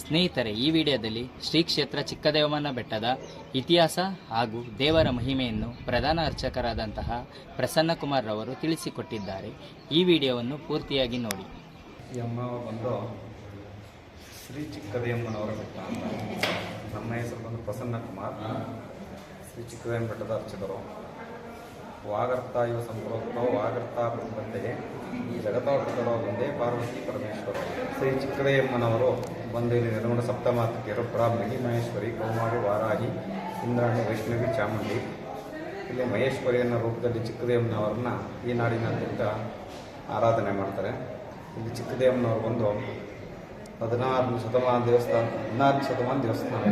ಸ್ನೇಹಿತರೆ, ಈ ವಿಡಿಯೋದಲ್ಲಿ ಶ್ರೀ ಕ್ಷೇತ್ರ ಚಿಕ್ಕದೇವಮ್ಮನ ಬೆಟ್ಟದ ಇತಿಹಾಸ ಹಾಗೂ ದೇವರ ಮಹಿಮೆಯನ್ನು ಪ್ರಧಾನ ಅರ್ಚಕರಾದಂತಹ ಪ್ರಸನ್ನಕುಮಾರ್ ರವರು ತಿಳಿಸಿಕೊಟ್ಟಿದ್ದಾರೆ. ಈ ವಿಡಿಯೋವನ್ನು ಪೂರ್ತಿಯಾಗಿ ನೋಡಿ. ಎಮ್ಮ ಬಂದು ಶ್ರೀ ಚಿಕ್ಕದೇವಮ್ಮನವರ ಬೆಟ್ಟ ನಮ್ಮ ಹೆಸರು ಬಂದು ಪ್ರಸನ್ನ ಕುಮಾರ್ ಶ್ರೀ ಚಿಕ್ಕದೇವನ ಬೆಟ್ಟದ ಅರ್ಚಕರು. ವಾಗರ್ತ ಯುವ ಸಂಪ್ರೋಕ್ತೋ, ವಾಗರ್ತ ಈ ಜಗತ್ತೋಟಕರೋ ಒಂದೇ ಪಾರ್ವತಿ ಪರಮೇಶ್ವರ. ಶ್ರೀ ಚಿಕ್ಕದೇಮ್ಮನವರು ಇಲ್ಲಿ ನಿರ್ಮಣ ಸಪ್ತಮಾತೃಕೆಯರು ಬ್ರಾಹ್ಮಣಿ ಮಹೇಶ್ವರಿ, ಕೌಮಾರಿ, ವಾರಾಹಿ, ಇಂದ್ರಾಣಿ, ವೈಷ್ಣವಿ, ಚಾಮುಂಡಿ. ಇಲ್ಲಿ ಮಹೇಶ್ವರಿ ಅನ್ನೋ ರೂಪದಲ್ಲಿ ಚಿಕ್ಕದೇವನವರನ್ನ ಈ ನಾಡಿನಾದ್ಯಂತ ಆರಾಧನೆ ಮಾಡ್ತಾರೆ. ಇಲ್ಲಿ ಚಿಕ್ಕದೇವನವರು ಬಂದು ಹದಿನಾರು ಶತಮಾನ ದೇವಸ್ಥಾನ ಹದಿನಾರು ಶತಮಾನ ದೇವಸ್ಥಾನ.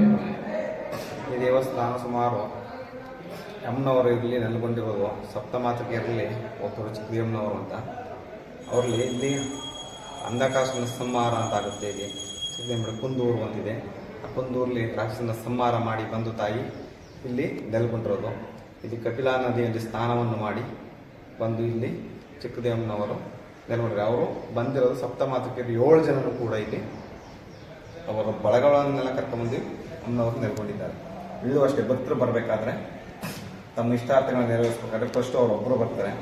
ಈ ದೇವಸ್ಥಾನ ಸುಮಾರು ಅಮ್ಮನವರು ಇಲ್ಲಿ ನೆಲೆಗೊಂಡಿರೋದು ಸಪ್ತಮಾತೃಕೆಯರಲ್ಲಿ ಒಬ್ಬರು ಚಿಕ್ಕದೇವನವರು ಅಂತ. ಅವ್ರಲ್ಲಿ ಇಲ್ಲಿ ಅಂಧಕಾಶ ಸಂಹಾರ ಅಂತ ಆಗುತ್ತೆ ಇಲ್ಲಿ. ಚಿಕ್ಕದೇವನ ಕುಂದೂರು ಅಂತಿದೆ ಆ ಕುಂದೂರಲ್ಲಿ ರಾಕ್ಷಸನ ಸಂಹಾರ ಮಾಡಿ ಬಂದು ತಾಯಿ ಇಲ್ಲಿ ನೆಲೆಗೊಂಡಿರೋದು. ಇಲ್ಲಿ ಕಪಿಲಾ ನದಿಯಲ್ಲಿ ಸ್ನಾನವನ್ನು ಮಾಡಿ ಬಂದು ಇಲ್ಲಿ ಚಿಕ್ಕದೇವನವರು ನೆಲೆಗೊಂಡ್ರೆ ಅವರು ಬಂದಿರೋದು ಸಪ್ತಮಾತೃಕೆಯಲ್ಲಿ ಏಳು ಜನರು ಕೂಡ ಇಲ್ಲಿ ಅವರ ಬಳಗಗಳನ್ನೆಲ್ಲ ಕರ್ಕೊಂಡ್ಬಂದು ಅಮ್ಮನವರು ನೆಲೆಗೊಂಡಿದ್ದಾರೆ. ಇಲ್ಲೂ ಅಷ್ಟೇ ಭಕ್ತರು ಬರಬೇಕಾದ್ರೆ ತಮ್ಮ ಇಷ್ಟಾರ್ಥಗಳನ್ನ ನೆರವೇರಿಸ್ಬೇಕಾದ್ರೆ ಫಸ್ಟ್ ಅವರೊಬ್ಬರು ಬರ್ತಾರೆ.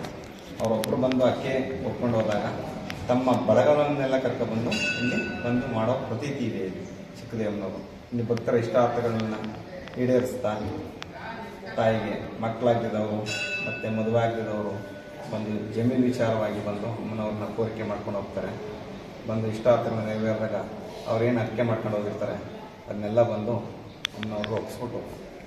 ಅವರೊಬ್ಬರು ಬಂದು ಅಕ್ಕಿ ಒಪ್ಕೊಂಡು ಹೋದಾಗ ತಮ್ಮ ಬಳಗಗಳನ್ನೆಲ್ಲ ಕರ್ಕೊಬಂದು ಇಲ್ಲಿ ಬಂದು ಮಾಡೋ ಪ್ರತೀತಿ ಇದೆ ಇಲ್ಲಿ. ಚಿಕ್ಕದೇವನವರು ಇಲ್ಲಿ ಭಕ್ತರ ಇಷ್ಟಾರ್ಥಗಳನ್ನ ಈಡೇರಿಸ್ತಾ ತಾಯಿಗೆ ಮಕ್ಕಳಾಗಿದ್ದವರು, ಮತ್ತು ಮದುವೆ ಆಗದಿದ್ದವರು ಬಂದು ಜಮೀನು ವಿಚಾರವಾಗಿ ಬಂದು ಅಮ್ಮನವ್ರನ್ನ ಕೋರಿಕೆ ಮಾಡ್ಕೊಂಡು ಹೋಗ್ತಾರೆ. ಬಂದು ಇಷ್ಟಾರ್ಥಗಳನ್ನ ನೆರವೇರಿದಾಗ ಅವ್ರೇನು ಅರ್ಕೆ ಮಾಡ್ಕೊಂಡು ಹೋಗಿರ್ತಾರೆ, ಅದನ್ನೆಲ್ಲ ಬಂದು ಅಮ್ಮನವ್ರು ಒಪ್ಪಿಸ್ಬಿಟ್ಟು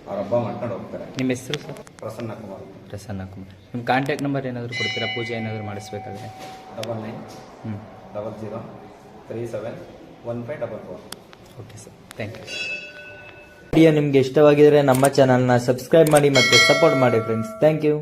ಅವ್ರ ಹಬ್ಬ ಮಾಡ್ಕೊಂಡು ಹೋಗ್ತಾರೆ. ನಿಮ್ಮ ಹೆಸರು ಸರ್? ಪ್ರಸನ್ನ ಕುಮಾರ್. ಪ್ರಸನ್ನಕುಮಾರ್ ನಿಮ್ಮ ಕಾಂಟ್ಯಾಕ್ಟ್ ನಂಬರ್ ಏನಾದರೂ ಕೊಡ್ತೀರಾ? ಪೂಜೆ ಏನಾದರೂ ಮಾಡಿಸ್ಬೇಕಾದ್ರೆ? ಡಬಲ್ ನೈನ್ ಹ್ಞೂ double zero three seven one five double four okay sir thank you video ನಿಮಗೆ ಇಷ್ಟವಾಗಿದ್ರೆ ನಮ್ಮ ಚಾನಲ್ನ ಸಬ್ಸ್ಕ್ರೈಬ್ ಮಾಡಿ ಮತ್ತು ಸಪೋರ್ಟ್ ಮಾಡಿ ಫ್ರೆಂಡ್ಸ್ ಥ್ಯಾಂಕ್ ಯು